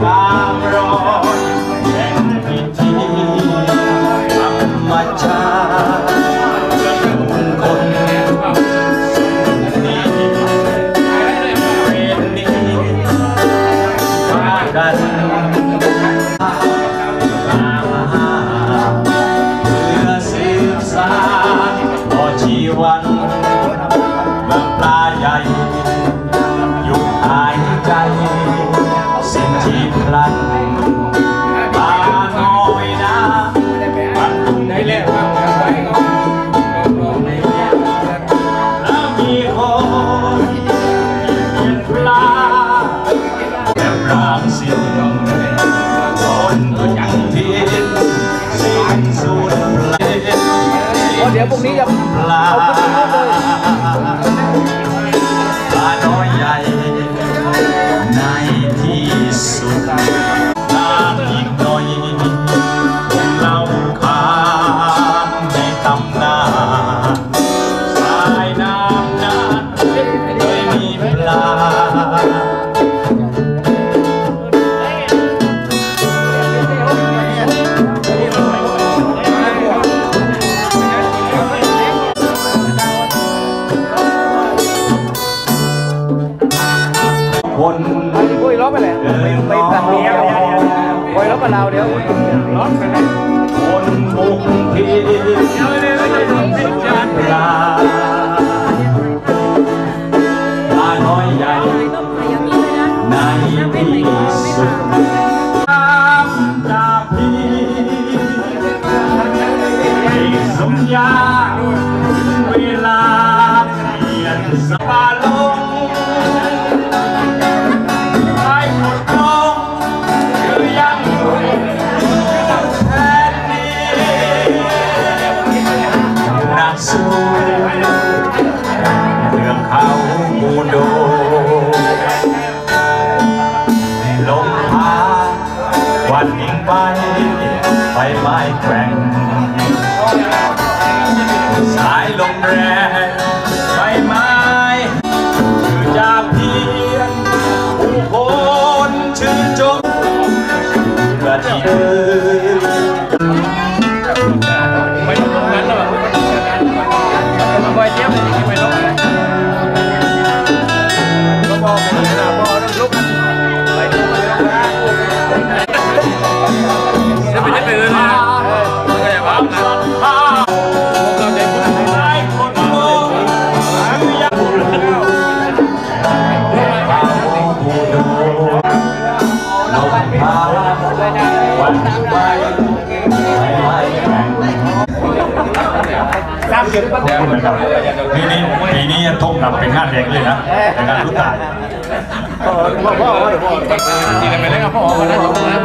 Bye. ยา เวลาเปลี่ยนสปาลงไอ้หมดลงคือยังอยู่แค่นี้นักสู้เรื่องเขาบูโดลมพาวันยิ่งไปไปไม้แกว่งา สามสิบปันเนี่ยเหมือนกับปีนี้ปีนี้ทุ่งนำเป็นงานเด็กเลยนะเป็นงานรุ่นตายพ่อพ่อพ่อพ่อทีกันไปเลยครับพ่อมาแล้วพ่อแล้ว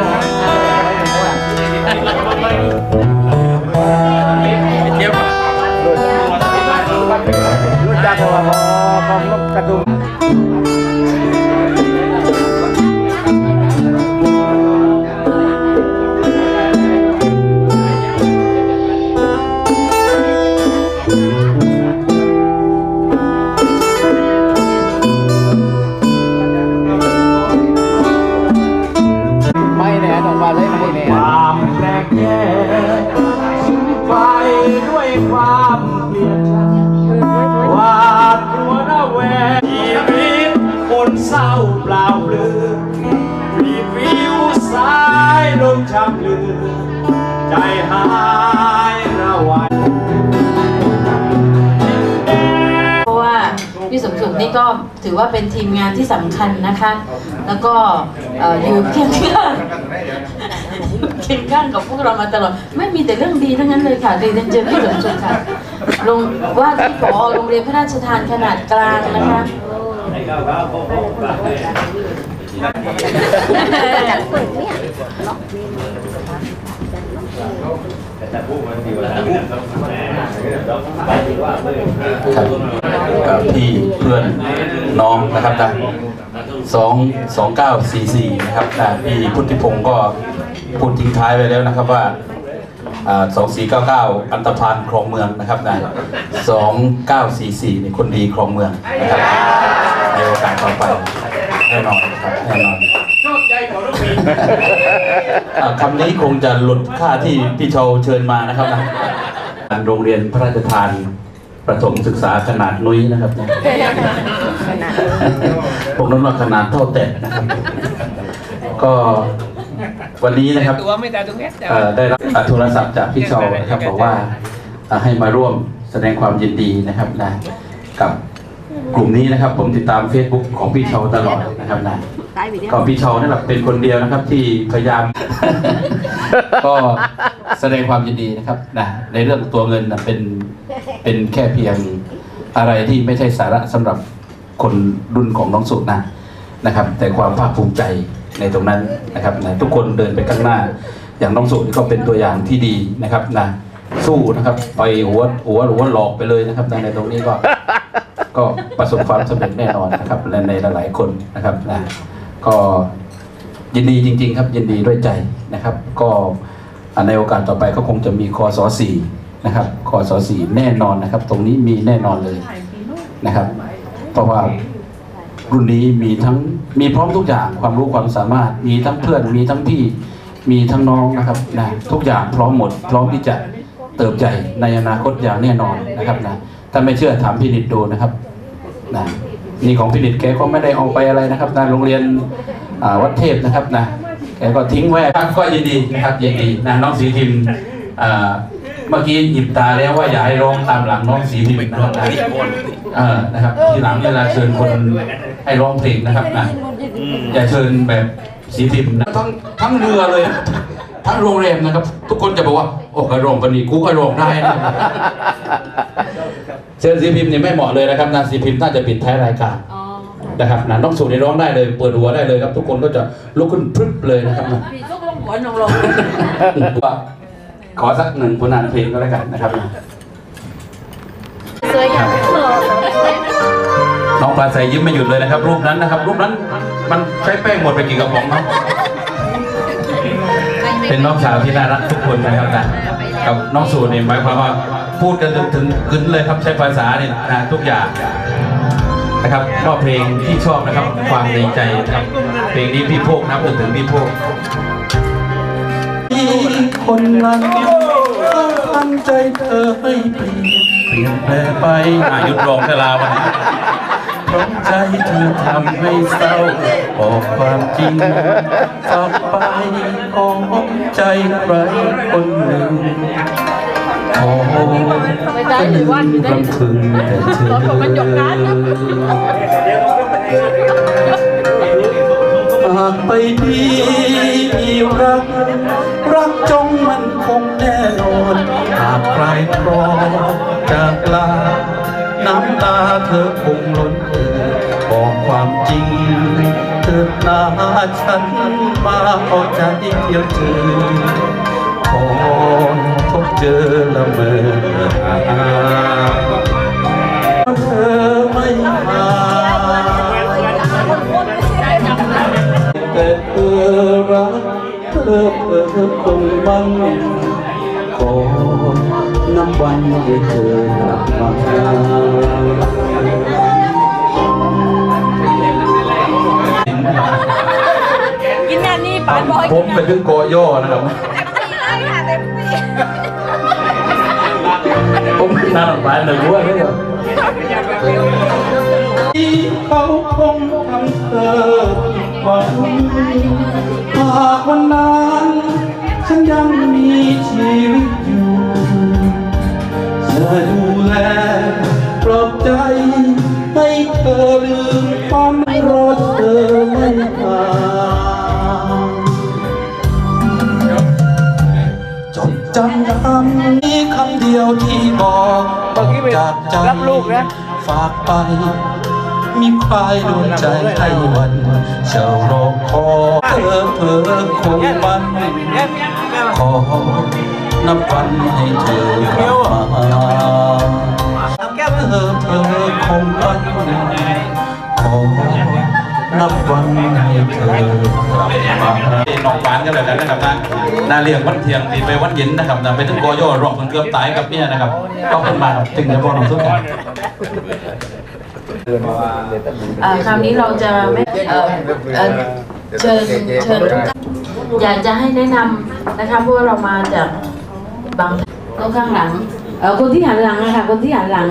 เทียบรู้จักว่าพอพอกระดุม ก็ถือว่าเป็นทีมงานที่สำคัญนะคะ แล้วก็เอ่ออยู่เคียงข้างอยู่เคียงข้างกับพวกเรามาตลอด ไม่มีแต่เรื่องดีทั้งนั้นเลยค่ะเรียนเจอพี่สมสุขค่ะลงว่าที่ผอโรงเรียนพระราชทานขนาดกลางนะคะครับ กับพี่เพื่อนน้องนะครับนะสองสองเก้าสี่สี่นะครับนะพี่พุทธิพงศ์ก็พูดทิ้งท้ายไปแล้วนะครับว่าสองสี่เก้าเก้าอันตรพานครองเมืองนะครับนะสองเก้าสี่สี่นี่คนดีครองเมืองนะครับในโอกาสต่อไปแน่นอนครับแน่นอนอ่า คำนี้คงจะหลุดค่าที่พี่เชาเชิญมานะครับนะโรงเรียนพระราชทานประถมศึกษาขนาดนุ้ยนะครับเนี่ยพวกนั้นว่าขนาดเท่าแตะนะครับ ก็วันนี้นะครับตัวไม่แต่ตรงนี้เอ่อได้รับอ่าโทรศัพท์จากพี่เชานะครับบอกว่าอ่าให้มาร่วมแสดงความยินดีนะครับนะกับกลุ่มนี้นะครับ ผมติดตาม Facebook ของพี่เชาตลอดนะครับนะ ก็พี่เชานั่นแหละเป็นคนเดียวนะครับ ที่พยายาม ก็แสดงความยินดีนะครับนะในเรื่องตัวเงินนะเป็นเป็นแค่เพียงอะไรที่ไม่ใช่สาระสำหรับคนรุ่นของน้องสุนะนะครับ แต่ความภาคภูมิใจในตรงนั้นนะครับนะทุกคนเดินไปข้างหน้า อย่างน้องสุนี่ก็เป็นตัวอย่างที่ดีนะครับนะสู้นะครับไปหัวหัวหัวหลอกไปเลยนะครับนะในตรงนี้ก็ ก็ประสบความสำเร็จแน่นอนนะครับและในหลายๆคนนะครับนะ ก็ยินดีจริง ๆ ครับยินดีด้วยใจนะครับ ก็ในโอกาสต่อไปก็คงจะมีคอสอสี่นะครับคอสอสี่แน่นอนนะครับ ตรงนี้มีแน่นอนเลยนะครับ เพราะว่ารุ่นนี้มีทั้งมีพร้อมทุกอย่างความรู้ความสามารถ มีทั้งเพื่อนมีทั้งพี่มีทั้งน้องนะครับนะทุกอย่างพร้อมหมด พร้อมที่จะเติบใหญ่ในอนาคตอย่างแน่นอนนะครับนะถ้าไม่เชื่อถามพี่นิดดูนะครับนะ นี่ของพี่นิดแกก็ไม่ได้เอาไปอะไรนะครับนะโรงเรียนอ่าวัดเทพนะครับนะแกก็ทิ้งไว้ครับก็ยินดีนะครับยินดีนะน้องสีทิมอ่าเมื่อกี้หยิบตาแล้วว่าอย่าให้ร้องตามหลังน้องสีทิมร้องได้เออนะครับทีหลังเวลาเชิญคนให้ร้องเพลงนะครับนะอย่าเชิญแบบสีพิมพ์นะทั้งทั้งเรือเลยนะทั้งโรงแรมนะครับ ทุกคนจะบอกว่า โอ้กระโรงปนีกูกระโรงได้นะ เชิญสีพิมพ์เนี่ยไม่เหมาะเลยนะครับนะสีพิมพ์น่าจะปิดท้ายรายการอ๋อนะครับนะน้องสูในร้องได้เลยเปิดหัวได้เลยครับ ทุกคนก็จะลุกขึ้นพรึบเลยนะครับนะพี่ทุกลงหัวนงลงว่าขอสักหนึ่งผลงานเพลงก็แล้วกันนะครับนะสวยอย่างน้องปลาใสยิ้มไม่หยุดเลยนะครับ รูปนั้นนะครับ รูปนั้นมันใช้แป้งหมดไปกี่กระป๋องเนาะเป็นน้องสาวที่น่ารักทุกคนนะครับนะกับน้องสูนเนี่ยหมายความว่า พูดกันจนถึงกึนเลยครับใช้ภาษาเนี่ยนะทุกอย่างนะครับก็เพลงที่ชอบนะครับความในใจนะครับเพลงนี้พี่โพกนะครับนึกถึงพี่โพกคนนั้นตั้งใจเธอให้เปลี่ยนเปลี่ยนแปลงไปอายุดรองเทลาวันนี้เพราะใจเธอทำให้เศร้าบอกความจริงฝากไปของใจใครคนหนึ่ง ขอจะลืมรำพึงแต่เธอหากไปดีมีรัก รักจงมันคงแน่นอนหากใครครองจากลา น้ำตาเธอคงล้นเออบอกความจริงเธอหน้าฉันมาเอาใจเที่ยวเจอขอ จอละเมอเธอไม่มาแต่เธอรักเธอเธอคงมันขอน้ำวันให้เธอกลับมากินงานนี้ปานบอยผมไปถึงโกโย่นะครับ ผมน่าหลับไปหนึ่งด้วยที่เขาคงทำเธอหวังหากวันนั้นฉันยังมีชีวิตอยู่จะดูแลปลอบใจให้เธอลืมความรอเธอไม่ห่างจดจำคำนี้คำเดียวที่ จากใจรับลูกนะ ฝากไป มีใครดวงใจให้วันเช่ารอคอยเธอเธอคงมันขอนับวันให้เธอกลับมาเธอเธอคงมันขอ นับวันให้เธอกลับมาน้องปานกันเลยนะครับนะนาเรียงวันเทียงตีไปวันเย็นนะครับนะไปถึงโกโย่รอบมันเกือบตายกับเนี่ยนะครับก็เป็นมาครับถึงจะบอกน้องสุดกันอ่าคราวนี้เราจะไม่เอ่อเอ่อเชิญเชิญทุกท่านอยากจะให้แนะนำนะคะเพราะว่าเรามาจากบางโต๊ะข้างหลังเอ่อคนที่หันหลังนะคะคนที่หันหลัง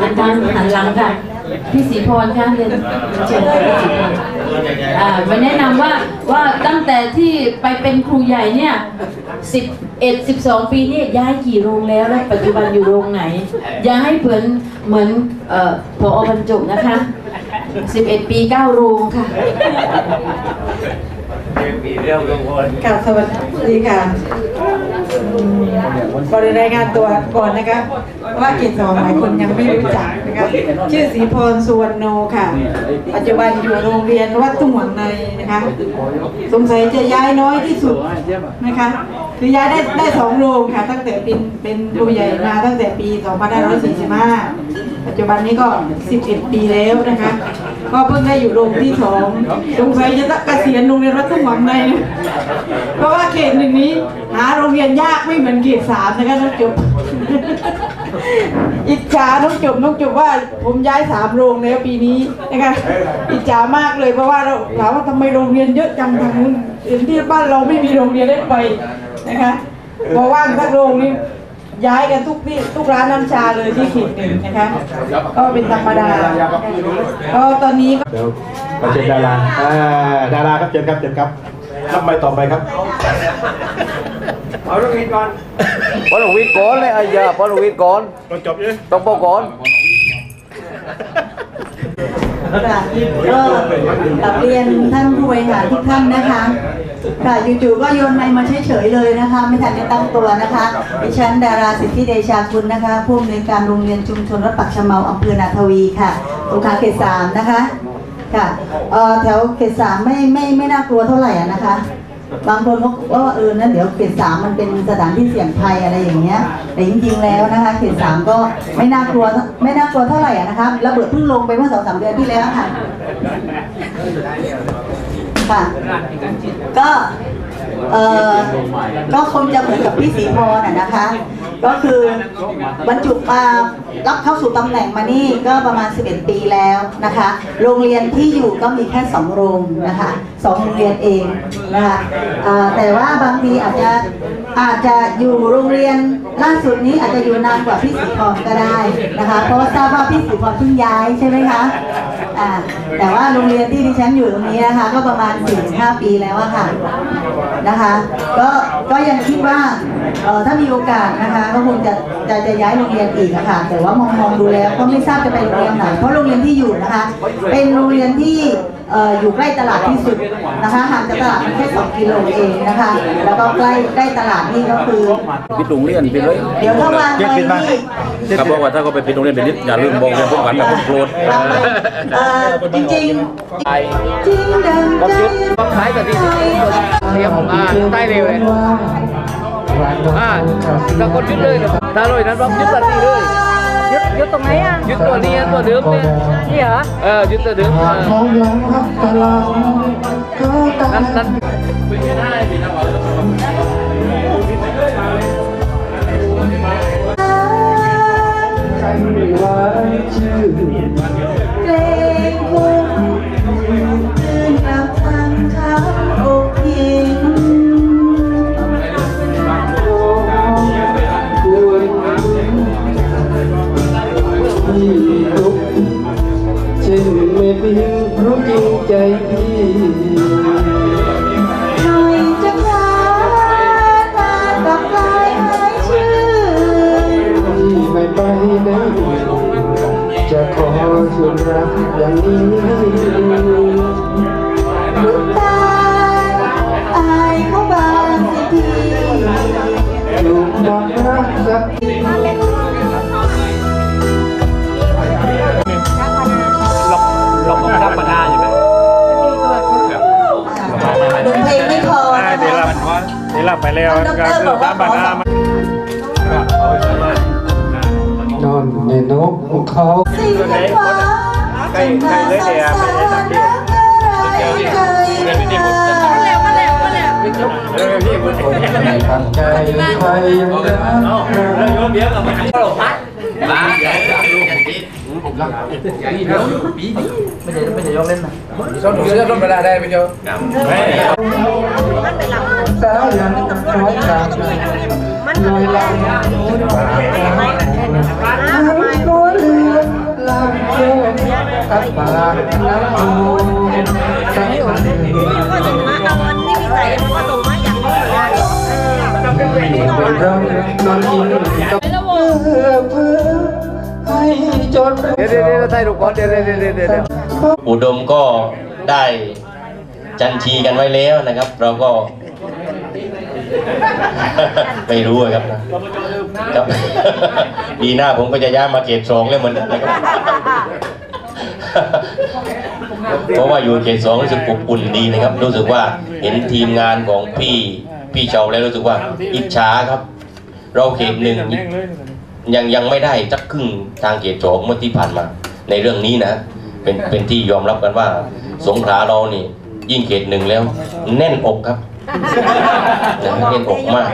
หันทางหันหลังค่ะ พี่ศรีพรค่ะเรียนเชิญค่ะพี่ศรีพรอ่ามาแนะนำว่าว่าตั้งแต่ที่ไปเป็นครูใหญ่เนี่ยสิบเอ็ดสิบสองปีนี่ย้ายกี่โรงแล้วและปัจจุบันอยู่โรงไหน อย่าให้เหมือนเหมือนเอ่อพอบรรจุนะคะ 11 ปี 9 โรงค่ะ ค่ะสวัสดีค่ะขอรายงานตัวก่อนนะคะ ว่าเกียรติสองหลายคนยังไม่รู้จักนะคะชื่อศรีพรสุวรรณโนค่ะ ปัจจุบันอยู่โรงเรียนวัดตุ้งหวังในนะคะสงสัยจะย้ายน้อยที่สุดนะคะคือย้ายได้ได้สองโรงค่ะ ตั้งแต่เป็นเป็นครูใหญ่มาตั้งแต่ปี 2545 ปัจจุบันนี้ก็ 11 ปีแล้วนะคะก็เพิ่งได้อยู่โรงที่สองสงสัยจะต้องเกษียณโรงเรียนวัดทุ่งหวังใน เพราะว่าเขตหนึ่งนี้ หาโรงเรียนยากไม่เหมือนเขตสามนะคะต้องจบ อิจฉาน้องจุบน้องจุบว่า ผมย้ายสามโรงแล้วปีนี้นะคะอิจฉามากเลยเพราะว่าเราถามว่าทำไมโรงเรียนเยอะจังทางนู้นที่บ้านเราไม่มีโรงเรียนได้ไปนะคะพอว่างสักโรงนี้ ย้ายกันทุกที่ทุกร้านน้ำชาเลยที่เขตหนึ่งนะคะ ก็เป็นธรรมดา ก็ตอนนี้ก็เดี๋ยวมาเชิญดาราอ่าดาราครับเชิญครับเชิญครับรับไปต่อไปครับพอลงวิทย์ก่อนเลยไอ้ยาพอลงวิทย์ก่อนก่อนจบเลยต้องโปก่อน ค่ะก็กลับเรียนท่านผู้บริหารทุกท่านนะคะค่ะจู่ๆก็โยนไมค์มาเฉยๆเลยนะคะ ไม่ทันได้ตั้งตัวนะคะดิฉันดาราสิทธิเดชาคุณนะคะผู้อำนวยการโรงเรียนชุมชนวัดปักชเมาอำเภอนาทวีค่ะสงขลาเขตสามนะคะค่ะเอ่อแถวเขตสามไม่ไม่ไม่น่ากลัวเท่าไหร่นะคะ บางคนก็ว่าเออนั่นเดี๋ยวเขตสามมันเป็นสถานที่เสี่ยงภัยอะไรอย่างเงี้ย แต่จริงๆแล้วนะคะเขตสามก็ไม่น่ากลัวไม่น่ากลัวเท่าไหร่อะนะคะระเบิดเพิ่งลงไปเมื่อสองสามเดือนที่แล้วค่ะค่ะก็เออก็คงจะเหมือนกับพี่สีพรน่ะนะคะ ก็คือบรรจุมารับเข้าสู่ตำแหน่งมานี่ก็ประมาณ 11 ปีแล้วนะคะ โรงเรียนที่อยู่ก็มีแค่ 2 โรงนะคะสองโรงเรียนเองนะคะแต่ว่าบางทีอาจจะอาจจะอยู่โรงเรียนล่าสุดนี้อาจจะอยู่นานกว่าพี่สีพรก็ได้นะคะ เพราะทราบว่าพี่สีพรเพิ่งย้ายใช่ไหมคะแต่ว่าโรงเรียนที่ดิฉันอยู่ตรงนี้นะคะ ก็ประมาณ4-5ปีแล้วอะค่ะนะคะ ก็ก็ยังคิดว่าเอ่อถ้ามีโอกาสนะคะก็คงจะจะจะย้ายโรงเรียนอีกอะค่ะแต่ว่ามองมองดูแล้วก็ไม่ทราบจะไปโรงเรียนไหนเพราะโรงเรียนที่อยู่นะคะ เป็นโรงเรียนที่เอ่ออยู่ใกล้ตลาดที่สุดนะคะห่างจากตลาดแค่2กิโลเองนะคะ แล้วก็ใกล้ใกล้ตลาดนี่ก็คือปิดโรงเรียนไปเลยเดี๋ยวถ้าวางไว้ที่ครับบอกว่าถ้าก็ไปปิดโรงเรียนเป็นนิดอย่าลืมบอกเรื่องพวกกันกับพวกโกรธวางไว้เอ่อจริงๆจริงดังใจต้องใช้แต่ที่เรียมอ่าใต้เร็วเลยอ่าตะกดยึดเลยถ้าลอยนั้นต้องยึดตัดนี่เลยยึดยึดตรงไหนอะยึดตัวนี้ตัวเดิมเนี่ยนี่เหรอเออยึดตัวเดิมเออนั่นนั่นเกรง ไปแล้วก็คือตามบรรดามันนอนในนกเขาสิ่งที่ว่าจะมาสงสารรักอะไรเคยมาไม่ตั้งใจใครยังรักชอบดูเรื่องต้นเวลาได้ไหมเจ้าสาวยังน้อยจังน้อยลังน้อยก็เลือลำโยงกับปากน้ำโมสักคนหนึ่งก็ส่งมาเอาวันนี้ใส่ก็ส่งมาอย่างนี้เหมือนกันเรานอนกินกับเพื่อเพื่อให้จนเดี๋ยวเดี๋ยวเดี๋ยวถ่ายรูปก่อนเดี๋ยวเดี๋ยวเดี๋ยวเดี๋ยว อุดมก็ได้จันทีกันไว้แล้วนะครับ เราก็ ไม่รู้ครับนะครับปีหน้าผมก็จะย้ายมาเกตสองแล้วเหมือนกันนะครับเพราะว่าอยู่เขตสองรู้สึกอบอุ่นดีนะครับ รู้สึกว่าเห็นทีมงานของพี่พี่ชาวแล้วรู้สึกว่าอิจฉาครับ เราเขตหนึ่งยังยังไม่ได้จักครึ่งทางเขตสองเมื่อที่ผ่านมา ในเรื่องนี้นะ เป็นเป็นที่ยอมรับกันว่า สงขลาเรานี่ ยิ่งเขตหนึ่งแล้ว แน่นอกครับเห็นอกมาก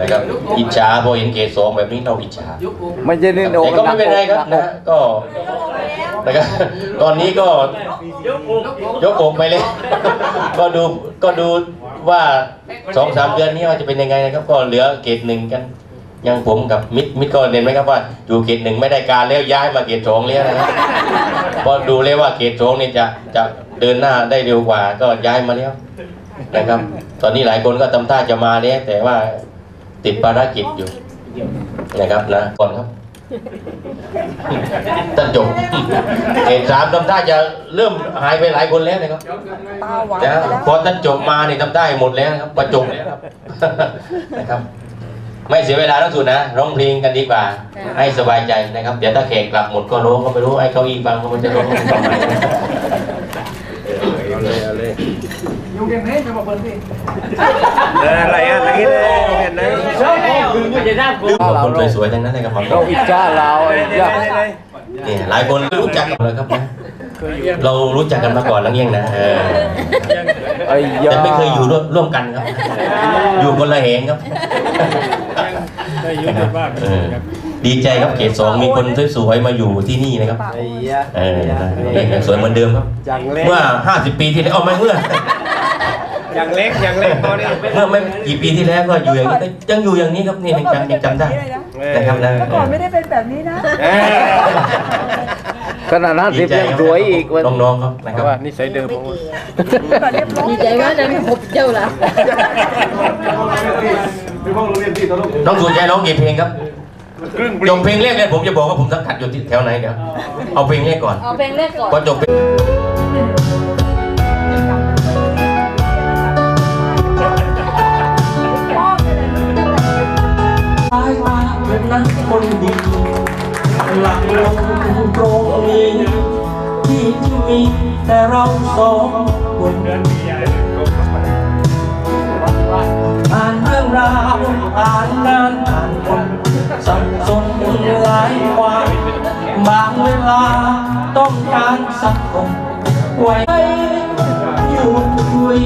นะครับอิจฉาพอเห็นเกรดสองแบบนี้เราอิจฉาไม่ใช่นี่โอ้แต่ก็ไม่เป็นไรครับนะก็นะครับตอนนี้ก็ยกอกไปเลย ก็ดูก็ดูว่าสองสามเดือนนี้ว่าจะเป็นยังไงนะครับ ก็เหลือเกรดหนึ่งกันอ ยังผมกับมิดมิดก็เห็นไหมครับว่าอยู่เกรดหนึ่งไม่ได้การแล้วย้ายมาเกรดสองแล้วนะครับพอดูเลยว่าเกรดสองนี่จะจะเดินหน้าได้เร็วกว่าก็ย้ายมาแล้วนะครับ ตอนนี้หลายคนก็ทำท่าจะมาแล้วแต่ว่าติดภารกิจอยู่นะครับนะก่อนครับท่านจบเอกสามทำท่าจะเริ่มหายไปหลายคนแล้วนะครับตาหวานนะไปแล้วพอท่านจบมาเนี่ยทำได้หมดแล้วนะครับประจบแล้วครับนะครับ ไม่เสียเวลาทั้งสุดนะร้องเพลงกันดีกว่า ให้สบายใจนะครับ เดี๋ยวถ้าแขกกลับหมดก็ร้องก็ไม่รู้ไอ้เก้าอี้ฟังก็มันจะร้องกันต่อไปอะไรอะอะไรเลยเห็นไหมขอบคนสวยๆทั้งนั้นเลยครับเราอิจฉาเราไอ้ยะเนี่ยหลายคนรู้จักกันเลยครับนะเรารู้จักกันมาก่อนแล้วเงี้ยงนะเออ ไอ้ยะแต่ไม่เคยอยู่ร่วมร่วมกันครับ อยู่คนละเหงครับเออดีใจครับเกรดสองมีคนสวยๆมาอยู่ที่นี่นะครับไอ้ยะเออยังสวยเหมือนเดิมครับอย่างเล็กเมื่อ 50 ปีที่แล้วเอาไม่เมื่ออย่างเล็กอย่างเล็กตอนนี้เมื่อไม่กี่ปีที่แล้วก็อยู่อย่างนี้ยังอยู่อย่างนี้ครับนี่ยังจำยังจำได้นะครับนะก่อนไม่ได้เป็นแบบนี้นะเออ ขนาดนั้นสิบยังสวยอีกวันน้องๆครับนะครับว่านิสัยเดิมผมก่อนเรียบร้อยดีใจมากนะพบเจ้าละน้องสุใจร้องกี่เพลงครับจบเพลงแรกเนี่ยผมจะบอกว่าผมสังกัดอยู่ที่แถวไหนเดี๋ยวเอาเพลงแรกก่อนเอาเพลงแรกก่อน พอจบเพลงสายตาเป็นนั้นคนดี หลักลงตรงนี้ที่ที่มีแต่เราสองคนอ่านเรื่องราวอ่านงานอ่านคนสับสนหลายความบางเวลาต้องการสักคนไว้อยู่คุย